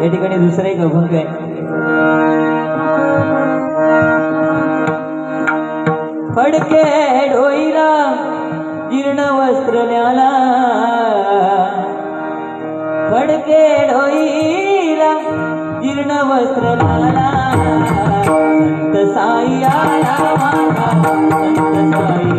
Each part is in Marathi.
या ठिकाणी दुसरा एक अभंग आहे. फडके डोईला जीर्ण वस्त्र न्याला. फडके डोईला जीर्ण वस्त्र न्याला. संत साई आला माझा संत साई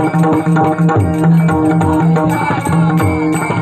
Thank you.